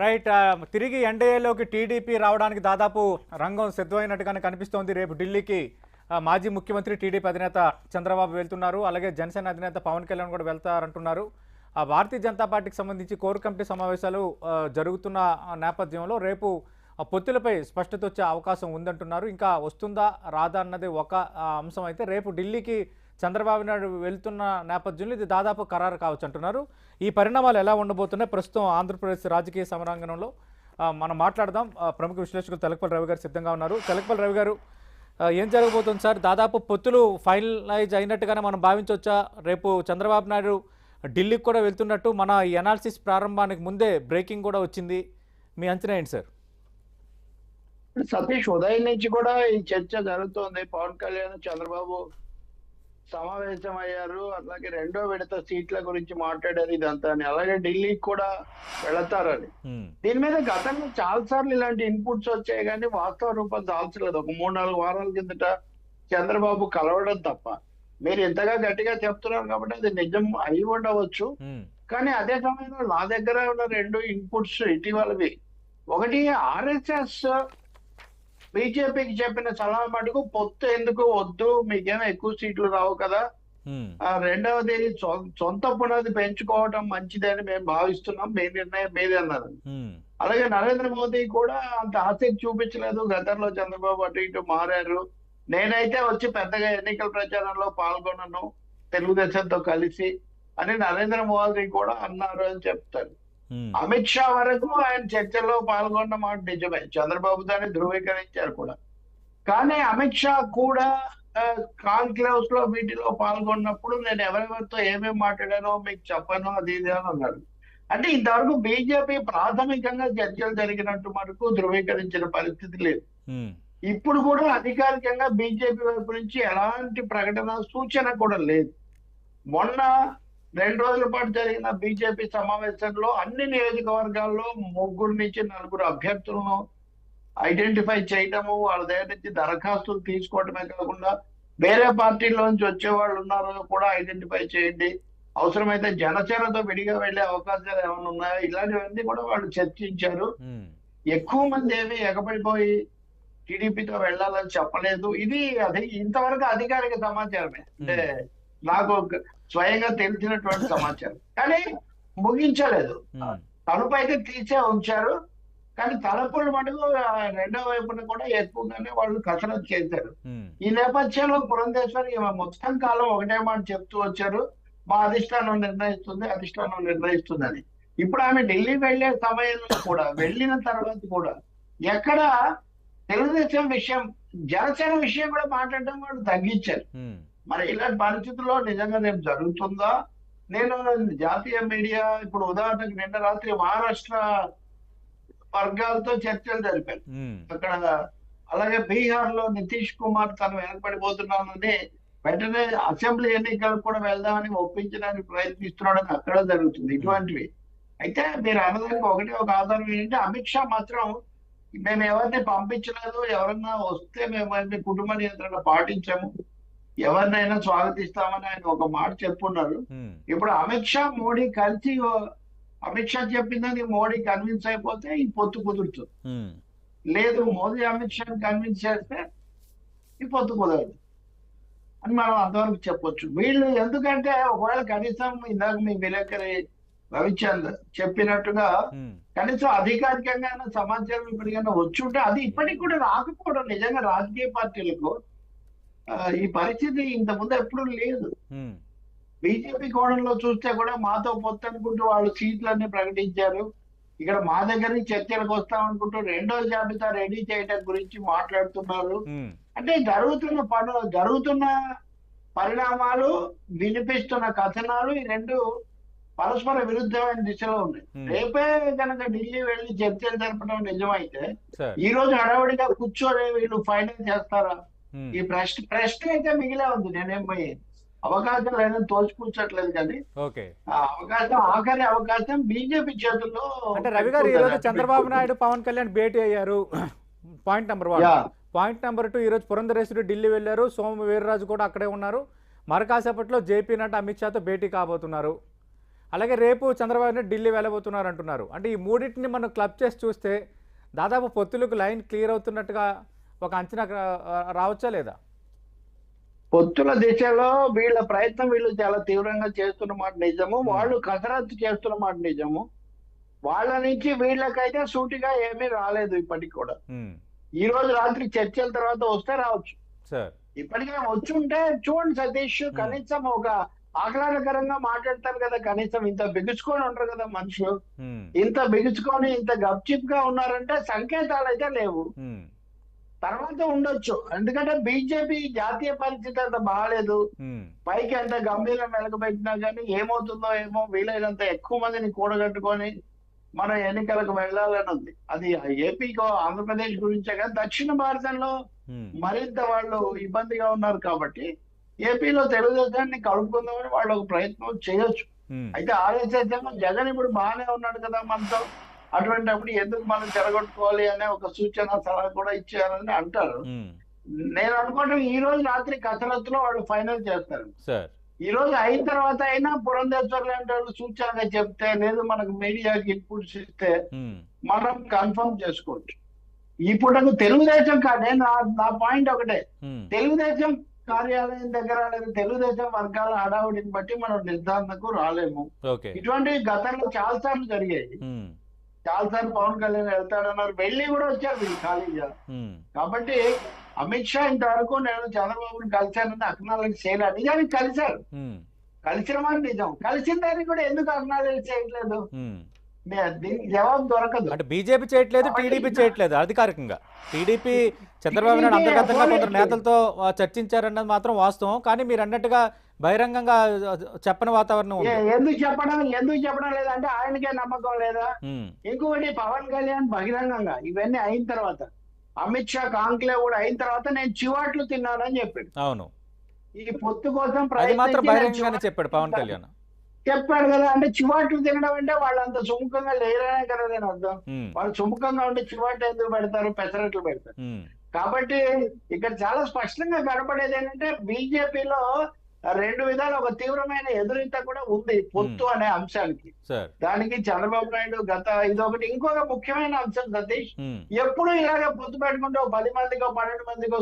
Right తిరిగి ఎన్డీఏలోకి TDP రావడానికి దాదాపు రంగం సిద్ధమైనట్టుగానే కనిపిస్తోంది రేపు ఢిల్లీకి. మాజీ ముఖ్యమంత్రి టీడీపీ అధినేత చంద్రబాబు వెళ్తున్నారు. అలాగే జనసేన అధినేత పవన్ కళ్యాణ్ కూడా వెళ్తారంటున్నారు. ఆ భారతీయ జనతా పార్టీకి సంబంధించి కోర్ కమిటీ సమావేశాలు జరుగుతున్న నేపథ్యంలో రేపు పొత్తులపై స్పష్టత వచ్చే అవకాశం ఉందంటున్నారు. ఇంకా వస్తుందా రాదా అన్నది ఒక అంశం అయితే రేపు ఢిల్లీకి చంద్రబాబు నాయుడు వెళ్తున్న నేపథ్యంలో ఇది దాదాపు ఖరారు కావచ్చు అంటున్నారు. ఈ పరిణామాలు ఎలా ఉండబోతున్నాయి? ప్రస్తుతం ఆంధ్రప్రదేశ్ రాజకీయ సమరాంగణంలో మనం మాట్లాడదాం. ప్రముఖ విశ్లేషకులు తెలకపల్లి రవి గారు సిద్ధంగా ఉన్నారు. తెలకపల్లి రవి గారు ఏం జరగబోతుంది సార్? దాదాపు పొత్తులు ఫైనలైజ్ అయినట్టుగానే మనం భావించవచ్చా? రేపు చంద్రబాబు నాయుడు ఢిల్లీకి కూడా వెళ్తున్నట్టు మన ఈ అనాలిసిస్ ప్రారంభానికి ముందే బ్రేకింగ్ కూడా వచ్చింది. మీ అంచనా ఏంటి సార్? సతీష్ ఉదయం నుంచి కూడా ఈ చర్చ జరుగుతోంది. పవన్ కళ్యాణ్ చంద్రబాబు సమావేశం అయ్యారు అలాగే రెండో విడత సీట్ల గురించి మాట్లాడారు ఇదంతా అని. అలాగే ఢిల్లీకి కూడా వెళతారని. దీని మీద గతంలో చాలా సార్లు ఇలాంటి ఇన్పుట్స్ వచ్చాయి కానీ వాస్తవ రూపం దాల్చలేదు. ఒక మూడు నాలుగు వారాల కిందట చంద్రబాబు కలవడం తప్ప. మీరు ఇంతగా గట్టిగా చెప్తున్నారు కాబట్టి అది నిజం అయి ఉండవచ్చు. కానీ అదే సమయంలో నా దగ్గర ఉన్న రెండు ఇన్పుట్స్ ఇటీవలవి. ఒకటి ఆర్ఎస్ఎస్ బీజేపీకి చెప్పిన సలహా మటుకు పొత్తు ఎందుకు వద్దు? మీకేమో ఎక్కువ సీట్లు రావు కదా. ఆ రెండవది సొంత పునాది పెంచుకోవడం మంచిదని మేము భావిస్తున్నాం. మీ నిర్ణయం మీదే అన్నారు. అలాగే నరేంద్ర మోదీ కూడా అంత ఆసక్తి చూపించలేదు. గతంలో చంద్రబాబు అటు ఇటు మారారు. నేనైతే వచ్చి పెద్దగా ఎన్నికల ప్రచారంలో పాల్గొనను. తెలుగుదేశంతో కలిసి అని నరేంద్ర మోదీ కూడా అన్నారు అని చెప్తారు. అమిత్ షా వరకు ఆయన చర్చల్లో పాల్గొన్న మాట నిజమే. చంద్రబాబు దాన్ని ధృవీకరించారు కూడా. కానీ అమిత్ షా కూడా కాన్క్లేవ్స్లో వీటిలో పాల్గొన్నప్పుడు నేను ఎవరెవరితో ఏమేమి మాట్లాడానో మీకు చెప్పను అది ఇది అని అన్నాడు. అంటే ఇంతవరకు బీజేపీ ప్రాథమికంగా చర్చలు జరిగినట్టు మనకు ధృవీకరించిన పరిస్థితి లేదు. ఇప్పుడు కూడా అధికారికంగా బీజేపీ వైపు నుంచి ఎలాంటి ప్రకటన సూచన కూడా లేదు. మొన్న రెండు రోజుల పాటు జరిగిన బీజేపీ సమావేశంలో అన్ని నియోజకవర్గాల్లో ముగ్గురు నుంచి నలుగురు అభ్యర్థులను ఐడెంటిఫై చేయటము వాళ్ళ దగ్గర నుంచి దరఖాస్తులు తీసుకోవటమే కాకుండా వేరే పార్టీలో నుంచి వచ్చే వాళ్ళు ఉన్నారో కూడా ఐడెంటిఫై చేయండి. అవసరమైతే జనసేనతో విడిగా వెళ్ళే అవకాశాలు ఏమైనా ఉన్నాయో? ఇలాంటివన్నీ కూడా వాళ్ళు చర్చించారు. ఎక్కువ మంది ఏమి ఎగబడిపోయి టీడీపీతో వెళ్ళాలని చెప్పలేదు. ఇది అది ఇంతవరకు అధికారిక సమాచారమే. అంటే నాకు స్వయంగా తెలిసినటువంటి సమాచారం. కానీ ముగించలేదు. ఉమ్, తలుపు అయితే తీసే ఉంచారు. కానీ తలుపులు మటుకు రెండో వైపున కూడా ఎక్కువగానే వాళ్ళు కసరత్తు చేశారు. ఈ నేపథ్యంలో పురంధేశ్వరి మొత్తం కాలం ఒకటే మాట చెప్తూ వచ్చారు. మా అధిష్టానం నిర్ణయిస్తుంది అధిష్టానం నిర్ణయిస్తుందని. ఇప్పుడు ఆమె ఢిల్లీ వెళ్ళే సమయంలో కూడా వెళ్ళిన తర్వాత కూడా ఎక్కడ తెలుగుదేశం విషయం జనసేన విషయం కూడా మాట్లాడడం వాళ్ళు తగ్గించారు. మరి ఇలాంటి పరిస్థితుల్లో నిజంగా రేపు జరుగుతుందా? నేను జాతీయ మీడియా ఇప్పుడు ఉదాహరణకు నిన్న రాత్రి మహారాష్ట్ర వర్గాలతో చర్చలు జరిపాను అక్కడ అలాగే బీహార్లో నితీష్ కుమార్ తను వెనకబడిపోతున్నానని వెంటనే అసెంబ్లీ ఎన్నికలకు కూడా వెళ్దామని ఒప్పించడానికి ప్రయత్నిస్తున్నాడని అక్కడ జరుగుతుంది ఇటువంటివి. అయితే మీరు అన్నదానికి ఒకటే ఒక ఆధారం ఏంటంటే అమిత్ షా మాత్రం మేము ఎవరిని పంపించలేదు ఎవరన్నా వస్తే మేము కుటుంబ నియంత్రణ పాటించాము. ఎవరినైనా స్వాగతిస్తామని ఆయన ఒక మాట చెప్పున్నారు. ఇప్పుడు అమిత్ షా మోడీ కలిసి అమిత్ షా చెప్పిందని మోడీ కన్విన్స్ అయిపోతే ఈ పొత్తు కుదురుతుంది. లేదు మోదీ అమిత్ షా కన్విన్స్ చేస్తే ఈ పొత్తు కుదరదు అని మనం అంతవరకు చెప్పొచ్చు. వీళ్ళు ఎందుకంటే ఒకవేళ కనీసం ఇందాక మీ విలేకరి రవిచంద్ చెప్పినట్టుగా కనీసం అధికారికంగా సమాచారం ఇప్పటికైనా వచ్చి ఉంటే అది ఇప్పటికి కూడా రాకపోవడం నిజంగా రాజకీయ పార్టీలకు ఈ పరిస్థితి ఇంత ముందు ఎప్పుడు లేదు. బీజేపీ కోణంలో చూస్తే కూడా మాతో పొత్తు అనుకుంటూ వాళ్ళు సీట్లన్నీ ప్రకటించారు. ఇక్కడ మా దగ్గర నుంచి చర్చలకు వస్తాం అనుకుంటూ రెండో జాబితా రెడీ చేయడం గురించి మాట్లాడుతున్నారు. అంటే జరుగుతున్న పనులు జరుగుతున్న పరిణామాలు వినిపిస్తున్న కథనాలు ఈ రెండు పరస్పర విరుద్ధమైన దిశలో ఉన్నాయి. రేపే కనుక ఢిల్లీ వెళ్ళి చర్చలు జరపడం నిజమైతే ఈ రోజు హడావుడిగా కూర్చొని వీళ్ళు ఫైనల్ చేస్తారా? ఈ ప్రశ్న ప్రశ్న అయితే మిగిలే ఉంది నేనేం పోయి అవకాశం లేదని తోచిపుచ్చట్లేదు కానీ అవకాశం ఆఖరి అవకాశం బీజేపీ చేతుల్లో అంటే రవి గారు ఈ రోజు చంద్రబాబు నాయుడు పవన్ కళ్యాణ్ భేటీ అయ్యారు. Point number one. Point number two ఈరోజు పురంధరేశ్వరి ఢిల్లీ వెళ్ళారు. సోము వీర్రాజు కూడా అక్కడే ఉన్నారు. మరి కాసేపట్లో జేపీ నడ్డా అమిత్ షాతో భేటీ కాబోతున్నారు. అలాగే రేపు చంద్రబాబు నాయుడు ఢిల్లీ వెళ్ళబోతున్నారు అంటున్నారు అంటే ఈ మూడింటిని మనం క్లబ్ చేసి చూస్తే దాదాపు పొత్తులకు లైన్ క్లియర్ అవుతున్నట్టుగా ఒక అంచనా రావచ్చా లేదా? పొత్తుల దిశలో వీళ్ళ ప్రయత్నం వీళ్ళు చాలా తీవ్రంగా చేస్తున్న మాట నిజము. వాళ్ళు కసరత్తు చేస్తున్న మాట నిజము. వాళ్ళ నుంచి వీళ్ళకైతే సూటిగా ఏమీ రాలేదు ఇప్పటికి కూడా. ఈ రోజు రాత్రి చర్చల తర్వాత వస్తే రావచ్చు. ఇప్పటికే వచ్చుంటే చూడండి సతీష్ కనీసం ఒక ఆహ్లాదకరంగా మాట్లాడతారు కదా కనీసం ఇంత బిగుచుకొని ఉంటారు కదా మనుషులు. ఇంత బిగుచుకొని ఇంత గప్చిప్గా ఉన్నారంటే సంకేతాలు అయితే లేవు. తర్వాత ఉండొచ్చు. ఎందుకంటే బీజేపీ జాతీయ పరిస్థితి అంత బాగాలేదు. పైకి అంత గంభీరం వెలగబెట్టినా కానీ ఏమవుతుందో ఏమో వీలైనంత ఎక్కువ మందిని కూడగట్టుకొని మనం ఎన్నికలకు వెళ్ళాలని ఉంది. అది ఏపీకో ఆంధ్రప్రదేశ్ గురించే కానీ దక్షిణ భారతంలో మరింత వాళ్ళు ఇబ్బందిగా ఉన్నారు కాబట్టి ఏపీలో తెలుగుదేశాన్ని కలుపుకుందామని వాళ్ళు ఒక ప్రయత్నం చేయొచ్చు. అయితే ఏమో జగన్ ఇప్పుడు బాగానే ఉన్నాడు కదా మనతో. అటువంటిప్పుడు ఎందుకు మనం చెరగొట్టుకోవాలి అనే ఒక సూచన సలహా కూడా ఇచ్చారని అంటారు. నేను అనుకుంటాం ఈ రోజు రాత్రి కసరత్తులో వాళ్ళు ఫైనల్ చేస్తారు. సార్. ఈ రోజు అయిన తర్వాత అయినా పురంధేశ్వర్ లాంటి వాళ్ళు సూచనగా చెప్తే లేదు మనకు మీడియాకి ఇన్పుట్స్ ఇస్తే మనం కన్ఫర్మ్ చేసుకోవచ్చు. ఇప్పుడు తెలుగుదేశం కాదే నా నా పాయింట్ ఒకటే. తెలుగుదేశం కార్యాలయం దగ్గర లేదా తెలుగుదేశం వర్గాల హడావుడిని బట్టి మనం నిర్ధారణకు రాలేము. ఇటువంటివి గతంలో చాలా సార్లు జరిగాయి సార్లు పవన్ కళ్యాణ్ వెళ్తాడన్నారు వెళ్ళి కూడా వచ్చారు వీళ్ళు ఖాళీగా కాబట్టి అమిత్ షా ఇంతవరకు నేను చంద్రబాబుని కలిశానని అక్నాలెడ్జ్ చేయలేదు నిజానికి కలిశారు. ఉమ్, కలిసిన మాట నిజం. కలిసిన దానికి కూడా ఎందుకు అక్నాలెడ్జ్ చేయట్లేదు? దీనికి జవాబు దొరకదు. అంటే బీజేపీ చేయట్లేదు టీడీపీ చేయట్లేదు అధికారికంగా. టీడీపీ చంద్రబాబు నాయుడు అంతర్గతంగా కొందరు. నేతలతో చర్చించారన్నది మాత్రం వాస్తవం. కానీ మీరు అన్నట్టుగా బహిరంగంగా చెప్పని వాతావరణం ఎందుకు చెప్పడం? ఎందుకు చెప్పడం లేదంటే ఆయనకే నమ్మకం లేదా? ఇంకొకటి పవన్ కళ్యాణ్ బహిరంగంగా ఇవన్నీ అయిన తర్వాత అమిత్ షా కాంక్లేవ్ కూడా అయిన తర్వాత నేను చివాట్లు తిన్నానని చెప్పాడు. అవును. ఈ పొత్తు కోసం బహిరంగంగానే చెప్పాడు పవన్ కళ్యాణ్. చెప్పాడు కదా అంటే చివాట్లు తినడం అంటే వాళ్ళు అంత సుముఖంగా లేరనే కదా నేను అర్థం. వాళ్ళు సుముఖంగా ఉంటే చివాట్లు ఎందుకు పెడతారు? పెసరట్లు పెడతారు. కాబట్టి ఇక్కడ చాలా స్పష్టంగా కనపడేది ఏంటంటే బీజేపీలో రెండు విధాలు ఒక తీవ్రమైన ఎదురీత కూడా ఉంది పొత్తు అనే అంశానికి. దానికి చంద్రబాబు నాయుడు గత ఇదొకటి ఇంకొక ముఖ్యమైన అంశం సతీష్ ఎప్పుడు ఇలాగ పొత్తు పెట్టుకుంటే పది మందికో పన్నెండు మందికో